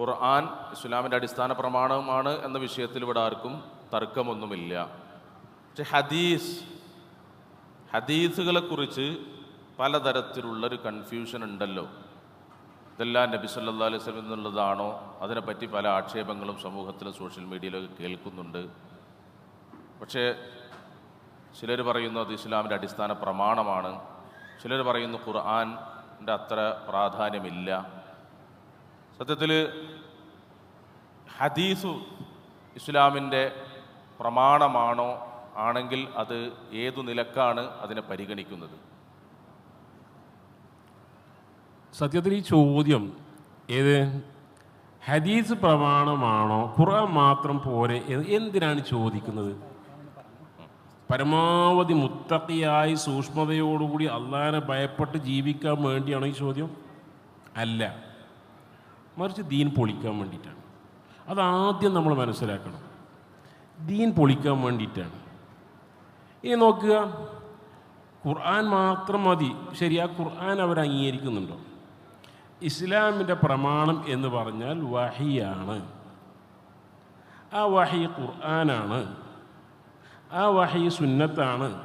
ഖുർആൻ ഇസ്ലാമിന്റെ അടിസ്ഥാന പ്രമാണമാണ് എന്ന വിഷയത്തിൽ ഇവിടെ ആർക്കും തർക്കമൊന്നുമില്ല. പക്ഷെ ഹദീസ് ഹദീസുകളെക്കുറിച്ച് പലതരത്തിലുള്ളൊരു കൺഫ്യൂഷൻ ഉണ്ടല്ലോ. ഇതെല്ലാം നബി സല്ലാ അലൈഹി സ്വലം എന്നുള്ളതാണോ? അതിനെപ്പറ്റി പല ആക്ഷേപങ്ങളും സമൂഹത്തിലും സോഷ്യൽ മീഡിയയിലൊക്കെ കേൾക്കുന്നുണ്ട്. പക്ഷേ ചിലർ പറയുന്നു അത് ഇസ്ലാമിന്റെ അടിസ്ഥാന പ്രമാണമാണ് ചിലർ പറയുന്നു ഖുർആന്റെ അത്ര പ്രാധാന്യമില്ല. സത്യത്തിൽ ഹദീസു ഇസ്ലാമിന്റെ പ്രമാണമാണോ ആണെങ്കിൽ അത് ഏതു നിലക്കാണ് അതിനെ പരിഗണിക്കുന്നത്? സത്യത്തിൽ ഈ ചോദ്യം ഏത്? ഹദീസ് പ്രമാണമാണോ? ഖുർആൻ മാത്രം പോരെ? എന്തിനാണ് ചോദിക്കുന്നത്? പരമാവധി മുത്തക്കിയായി സൂക്ഷ്മതയോടുകൂടി അള്ളാഹാനെ ഭയപ്പെട്ട് ജീവിക്കാൻ വേണ്ടിയാണോ ഈ ചോദ്യം? അല്ല. മറിച്ച് ദീൻ പൊളിക്കാൻ വേണ്ടിയിട്ടാണ്. അതാദ്യം നമ്മൾ മനസ്സിലാക്കണം. ദീൻ പൊളിക്കാൻ വേണ്ടിയിട്ടാണ്. ഇനി നോക്കുക. ഖുർആൻ മാത്രം മതി. ശരി ആ ഖുർആൻ അവർ അംഗീകരിക്കുന്നുണ്ടോ? ഇസ്ലാമിന്റെ പ്രമാണം എന്ന് പറഞ്ഞാൽ വഹിയാണ്. ആ വഹി ഖുർആനാണ്. ആ വഹി സുന്നത്താണ്.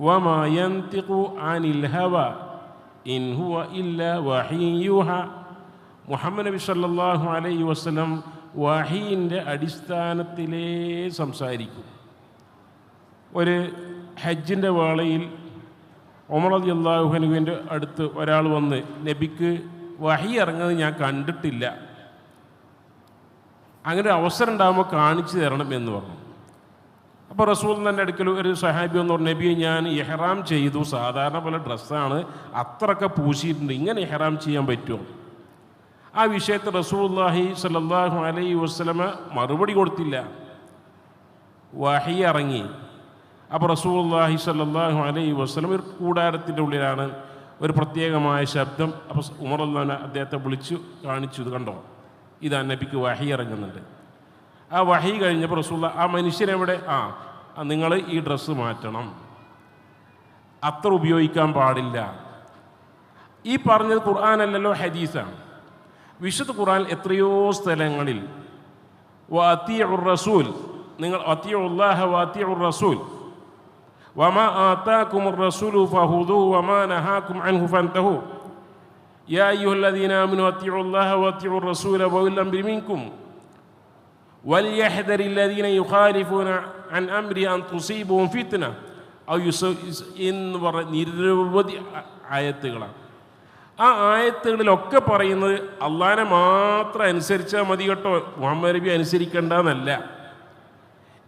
വമയന്തിഖു അനിൽ ഹവ ഇൻ ഹുവ ഇല്ല വഹിയുഹ. മുഹമ്മദ് നബി സല്ലാഹു അലൈ വസ്ലം വഹീന്റെ അടിസ്ഥാനത്തിലേ സംസാരിക്കും. ഒരു ഹജ്ജിന്റെ വേളയിൽ അലി അള്ളാഹുഹനുവിന്റെ അടുത്ത് ഒരാൾ വന്ന് നബിക്ക് വഹി ഇറങ്ങുന്നത് ഞാൻ കണ്ടിട്ടില്ല. അങ്ങനെ ഒരു അവസരം ഉണ്ടാകുമ്പോൾ കാണിച്ചു തരണം എന്ന് പറഞ്ഞു. അപ്പോൾ റസൂൽ തന്നെ അടുക്കൽ ഒരു സഹാബി എന്ന് പറഞ്ഞു നബിയെ ഞാൻ ഇഹ്റാം ചെയ്തു. സാധാരണ പോലെ ഡ്രസ്സാണ്. അത്രയൊക്കെ പൂശിയിട്ടുണ്ട്. ഇങ്ങനെ ഇഹ്റാം ചെയ്യാൻ പറ്റുമോ? ആ വിഷയത്തെ റസൂല്ലാഹി സല്ലാഹു അലൈ വസ്ലമ മറുപടി കൊടുത്തില്ല. വഹി ഇറങ്ങി. അപ്പോൾ റസൂല്ലാഹി സല്ലാഹു അലൈ വസ്ലം ഒരു കൂടാരത്തിന്റെ ഉള്ളിലാണ് ഒരു പ്രത്യേകമായ ശബ്ദം. അപ്പോൾ ഉമർ അള്ളഹാൻ അദ്ദേഹത്തെ വിളിച്ചു കാണിച്ചു ഇത് കണ്ടോ? ഇതാ നബിക്ക് വഹി ഇറങ്ങുന്നുണ്ട്. ആ വഹി കഴിഞ്ഞപ്പോൾ റസൂല്ല ആ മനുഷ്യനെവിടെ ആ നിങ്ങൾ ഈ ഡ്രസ്സ് മാറ്റണം. അത്ര ഉപയോഗിക്കാൻ പാടില്ല. ഈ പറഞ്ഞത് ഖുർആാനല്ലല്ലോ ഹദീസാണ്. വിശുദ്ധ ഖുർആൻ എത്രയോ സ്ഥലങ്ങളിൽ വഅത്തിയുർ റസൂൽ നിങ്ങൾ അത്തിയുല്ലാഹ വഅത്തിയുർ റസൂൽ വമാ ആതാക്കുമുർ റസൂലു ഫഹുദു വമാ നഹാക്കും അൻഹു ഫൻതഹു യാ അയ്യുഹല്ലദീന ആമനു അത്തിയുല്ലാഹ വഅത്തിയുർ റസൂല വഉൽ അംരി മിൻകും وليحذر الذين يخالفون عن أمر أن تصيبهم فتنة أو എന്ന് പറഞ്ഞ നിരവധി ആയത്തുകളാണ് ആ ആയത്തുകളിലൊക്കെ പറയുന്നത് അള്ളാനെ മാത്രം അനുസരിച്ചാൽ മതി കേട്ടോ. മുഹമ്മദ് നബി അനുസരിക്കേണ്ടെന്നല്ല.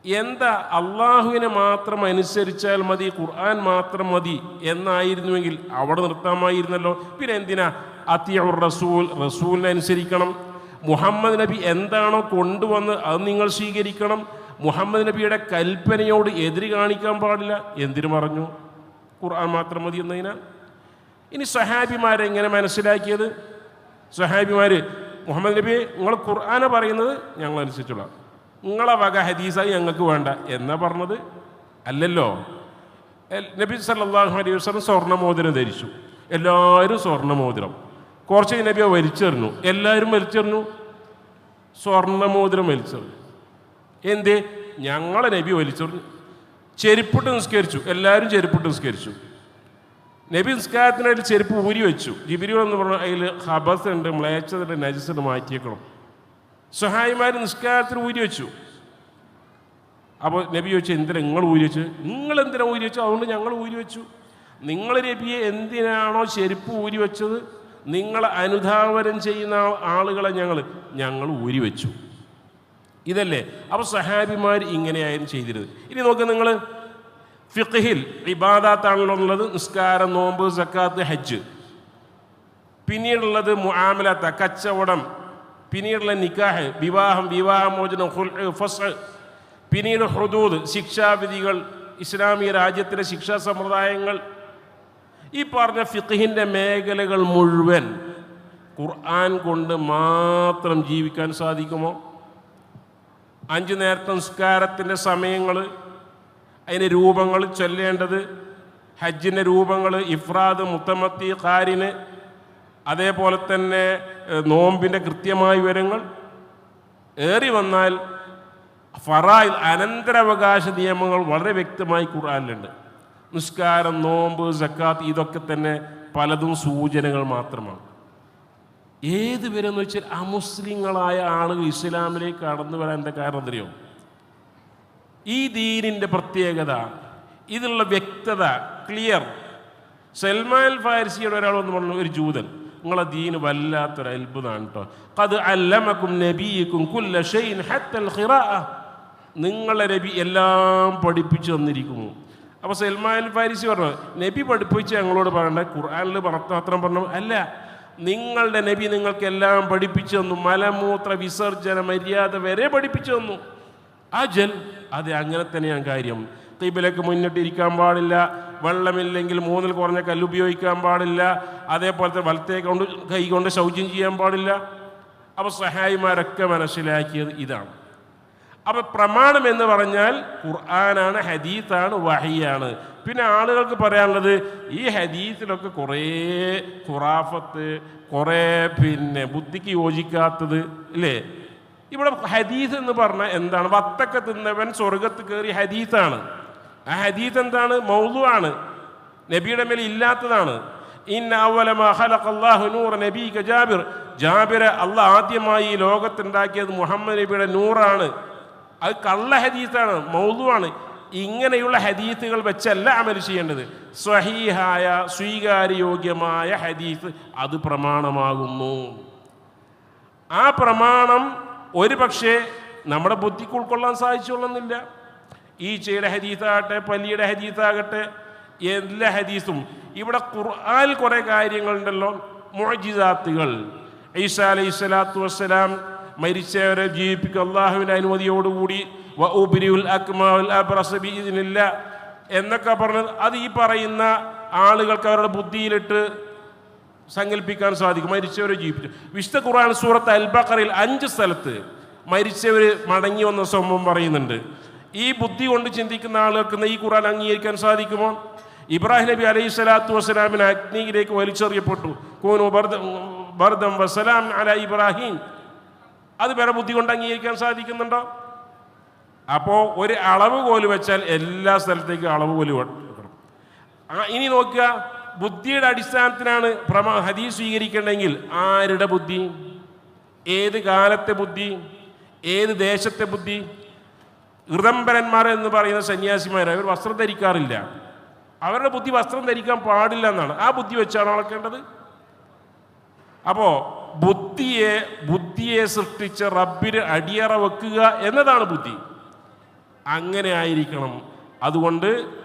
എന്താ അള്ളാഹുവിനെ മാത്രം അനുസരിച്ചാൽ മതി ഖുർആൻ മാത്രം മതി എന്നായിരുന്നുവെങ്കിൽ അവിടെ നിർത്താമായിരുന്നല്ലോ. പിന്നെ എന്തിനാ? അത്തിയുർ റസൂൽ റസൂലിനെ അനുസരിക്കണം. മുഹമ്മദ് നബി എന്താണോ കൊണ്ടുവന്ന് അത് നിങ്ങൾ സ്വീകരിക്കണം. മുഹമ്മദ് നബിയുടെ കൽപ്പനയോട് എതിര് കാണിക്കാൻ പാടില്ല. എന്തിനു പറഞ്ഞു? ഖുർആൻ മാത്രം മതി എന്നതിനാ? ഇനി സഹാബിമാരെ എങ്ങനെ മനസ്സിലാക്കിയത്? സഹാബിമാർ മുഹമ്മദ് നബി നിങ്ങൾ ഖുർആന പറയുന്നത് ഞങ്ങൾ അനുസരിച്ചോളാം നിങ്ങളെ വക ഹദീസായി ഞങ്ങൾക്ക് വേണ്ട. എന്നാ പറഞ്ഞത്? അല്ലല്ലോ. നബി സല്ലല്ലാഹു അലൈഹി വസല്ലം സ്വർണമോതിരം ധരിച്ചു. എല്ലാവരും സ്വർണമോതിരം കുറച്ച് നബി വലിച്ചെറിഞ്ഞു. എല്ലാവരും വലിച്ചെറിഞ്ഞു. സ്വർണമോതിരം വലിച്ചെറിഞ്ഞു. എന്തേ? ഞങ്ങളെ നബി വലിച്ചെറിഞ്ഞു. ചെരുപ്പിട്ട് നിസ്കരിച്ചു. എല്ലാവരും ചെരുപ്പിട്ട് നിസ്കരിച്ചു. നബി നിസ്കാരത്തിനായിട്ട് ചെരുപ്പ് ഊരി വെച്ചു. ജിബിരി എന്ന് പറഞ്ഞാൽ അതിൽ ഹബസ് ഉണ്ട് മ്ലേച്ചതുണ്ട് നജസുണ്ട് മാറ്റിയേക്കണം. സഹായിമാർ നിസ്കാരത്തിന് ഊരി വെച്ചു. അപ്പോൾ നബി ചോദിച്ചു എന്തിനാ നിങ്ങൾ ഊരി വെച്ചു? നിങ്ങൾ എന്തിനാ ഊരി വെച്ചു? അതുകൊണ്ട് ഞങ്ങൾ ഊരി വെച്ചു. നിങ്ങൾ നബിയെ എന്തിനാണോ ചെരുപ്പ് ഊരി വെച്ചത്? നിങ്ങൾ അനുധാവനം ചെയ്യുന്ന ആളുകളെ ഞങ്ങൾ ഞങ്ങൾ ഊരി വെച്ചു. ഇതല്ലേ? അപ്പോൾ സഹാബിമാർ ഇങ്ങനെയായിരുന്നു ചെയ്തിരുന്നത്. ഇനി നോക്ക് നിങ്ങൾ ഫിഖിൽ ഇബാദാത്താണല്ലോ ഉള്ളത് നിസ്കാരം നോമ്പ് സക്കാത്ത് ഹജ്ജ്. പിന്നീടുള്ളത് മുആമലത്ത കച്ചവടം. പിന്നീടുള്ള നിക്കാഹ് വിവാഹം വിവാഹമോചനം ഫസ് പിന്നീട് ഹുദൂദ് ശിക്ഷാവിധികൾ ഇസ്ലാമിക രാജ്യത്തിലെ ശിക്ഷാ സമ്പ്രദായങ്ങൾ. ഈ പറഞ്ഞ ഫിഖിന്റെ മേഖലകൾ മുഴുവൻ ഖുർആൻ കൊണ്ട് മാത്രം ജീവിക്കാൻ സാധിക്കുമോ? അഞ്ച് നേരത്തെ നിസ്കാരത്തിന്റെ സമയങ്ങൾ അതിന് രൂപങ്ങൾ ചൊല്ലേണ്ടത് ഹജ്ജിന്റെ രൂപങ്ങൾ ഇഫ്രാദ് മുത്തമത്തി കാരിന് അതേപോലെ തന്നെ നോമ്പിന്റെ കൃത്യമായ വിവരങ്ങൾ ഏറി വന്നാൽ ഫറായിൽ അനന്തരാവകാശ നിയമങ്ങൾ വളരെ വ്യക്തമായി ഖുർആനിലുണ്ട്. നിസ്കാരം നോമ്പ് സക്കാത്ത് ഇതൊക്കെ തന്നെ പലതും സൂചനകൾ മാത്രമാണ്. ഏത് വരെന്ന് വെച്ചാൽ അമുസ്ലിങ്ങളായ ആളുകൾ ഇസ്ലാമിലേക്ക് കടന്നു വരാൻ എന്താ കാരണം അറിയോ? ഈ ദീനിന്റെ പ്രത്യേകത ഇതിലുള്ള വ്യക്തത ക്ലിയർ സൽമാൻ ഫാരിസിയുടെ ഒരാൾ വന്ന് പറഞ്ഞു ഒരു ജൂതൻ നിങ്ങളെ ദീന് വല്ലാത്തൊരു അത്ഭുതമാണ് കേട്ടോ അത് അല്ലമക്കും നബീക്കും കുല്ല ഹത്തൽ ഖിറാഅ. നിങ്ങളെ നബി എല്ലാം പഠിപ്പിച്ചു തന്നിരിക്കുന്നു. അപ്പോൾ സൽമാൻ ഫാരിസി പറഞ്ഞു നബി പഠിപ്പിച്ച് ഞങ്ങളോട് പറയണ്ട ഖുർആനിൽ മാത്രം പറഞ്ഞു അല്ല. നിങ്ങളുടെ നബി നിങ്ങൾക്കെല്ലാം പഠിപ്പിച്ചു തന്നു മലമൂത്ര വിസർജന മര്യാദ വരെ പഠിപ്പിച്ചു തന്നു. അജൽ അതെ അങ്ങനെ തന്നെയാണ് കാര്യം. തീബിലേക്ക് മുന്നിട്ടിരിക്കാൻ പാടില്ല. വെള്ളമില്ലെങ്കിൽ മൂന്നിൽ കുറഞ്ഞ കല്ല് ഉപയോഗിക്കാൻ പാടില്ല. അതേപോലത്തെ വലത്തെ കൊണ്ട് കൈ കൊണ്ട് ശൗചം ചെയ്യാൻ പാടില്ല. അപ്പോൾ സഹായിമാരൊക്കെ മനസ്സിലാക്കിയത് ഇതാണ്. അപ്പോൾ പ്രമാണം എന്ന് പറഞ്ഞാൽ ഖുർആനാണ് ഹദീത്താണ് വഹിയാണ്. പിന്നെ ആളുകൾക്ക് പറയാനുള്ളത് ഈ ഹദീസിലൊക്കെ കുറേ ഖുറാഫത്ത് കുറേ പിന്നെ ബുദ്ധിക്ക് യോജിക്കാത്തത് ഇല്ലേ? ഇവിടെ ഹദീസ് എന്ന് പറഞ്ഞാൽ എന്താണ്? വത്തക്ക തിന്നവൻ സ്വർഗത്ത് കയറി ഹദീസാണ്. ആ ഹദീസ് എന്താണ്? മൗലുവാണ് നബിയുടെ മേൽ ഇല്ലാത്തതാണ്. ജാബിർ. ജാബിർ അള്ളാഹ് ആദ്യമായി ലോകത്തുണ്ടാക്കിയത് മുഹമ്മദ് നബിയുടെ നൂറാണ്. അത് കള്ള ഹദീസാണ് മൗതുവാണ് ഇങ്ങനെയുള്ള ഹദീസുകൾ വെച്ചല്ല അമൽ ചെയ്യേണ്ടത്. സ്വഹീഹായ സ്വീകാര്യയോഗ്യമായ ഹദീസ് അത് പ്രമാണമാകുന്നു. ആ പ്രമാണം ഒരു പക്ഷേ നമ്മുടെ ബുദ്ധിക്ക് ഉൾക്കൊള്ളാൻ സാധിച്ചുകൊള്ളുന്നില്ല ഈച്ചയുടെ ഹദീസാകട്ടെ പല്ലിയുടെ ഹദീസാകട്ടെ എല്ലാ ഹദീസും. ഇവിടെ ഖുർആൻ കുറേ കാര്യങ്ങളുണ്ടല്ലോ മുഅജിസാത്തുകൾ. ഈസ അലൈഹി സ്വലാത്തു വസ്സലാം മരിച്ചവരെ ജീവിപ്പിക്കുക അള്ളാഹുവിന്റെ അനുമതിയോടുകൂടി എന്നൊക്കെ പറഞ്ഞത് അത് ഈ പറയുന്ന ആളുകൾക്ക് അവരുടെ ബുദ്ധിയിലിട്ട് സങ്കല്പിക്കാൻ സാധിക്കും. മരിച്ചവരെ ജീവിപ്പിച്ചു. വിശുദ്ധ ഖുർആൻ സൂറത്ത് അൽബക്കറിൽ അഞ്ച് സ്ഥലത്ത് മരിച്ചവർ മടങ്ങി വന്ന സംഭവം പറയുന്നുണ്ട്. ഈ ബുദ്ധി കൊണ്ട് ചിന്തിക്കുന്ന ആളുകൾക്ക് ഈ ഖുർആൻ അംഗീകരിക്കാൻ സാധിക്കുമോ? ഇബ്രാഹിം നബി അലൈഹി സ്വലാത്തു വസ്സലാമിന് അഗ്നിയിലേക്ക് വലിച്ചെറിയപ്പെട്ടു. കോനു ബർദം വസ്സലാം അല ഇബ്രാഹിം. അത് വേറെ ബുദ്ധി കൊണ്ട് അംഗീകരിക്കാൻ സാധിക്കുന്നുണ്ടോ? അപ്പോൾ ഒരു അളവ് കോൽ വെച്ചാൽ എല്ലാ സ്ഥലത്തേക്കും അളവ് കോൽ ആ ഇനി നോക്കുക. ബുദ്ധിയുടെ അടിസ്ഥാനത്തിനാണ് പ്രമാ ഹദീസ് സ്വീകരിക്കേണ്ടെങ്കിൽ ആരുടെ ബുദ്ധി? ഏത് കാലത്തെ ബുദ്ധി? ഏത് ദേശത്തെ ബുദ്ധി? ഋതംബരന്മാർ എന്ന് പറയുന്ന സന്യാസിമാർ അവർ വസ്ത്രം ധരിക്കാറില്ല. അവരുടെ ബുദ്ധി വസ്ത്രം ധരിക്കാൻ പാടില്ല എന്നാണ്. ആ ബുദ്ധി വെച്ചാണ് അളക്കേണ്ടത്? അപ്പോൾ ബുദ്ധിയെ ബുദ്ധിയെ സൃഷ്ടിച്ച റബ്ബിന് അടിയറ വെക്കുക എന്നതാണ് ബുദ്ധി. അങ്ങനെ ആയിരിക്കണം. അതുകൊണ്ട്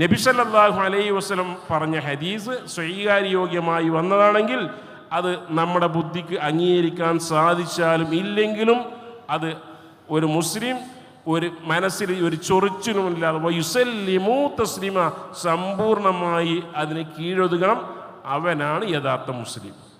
നബിസല്ലാഹു അലൈ വസ്ലം പറഞ്ഞ ഹദീസ് സ്വീകാര്യോഗ്യമായി വന്നതാണെങ്കിൽ അത് നമ്മുടെ ബുദ്ധിക്ക് അംഗീകരിക്കാൻ സാധിച്ചാലും ഇല്ലെങ്കിലും അത് ഒരു മുസ്ലിം ഒരു മനസ്സിൽ ഒരു ചൊറിച്ചിലുമില്ലാതെ വയുസല്ലിമൂ തസ്ലിമ സമ്പൂർണമായി അതിന് കീഴൊതുകണം. അവനാണ് യഥാർത്ഥ മുസ്ലിം.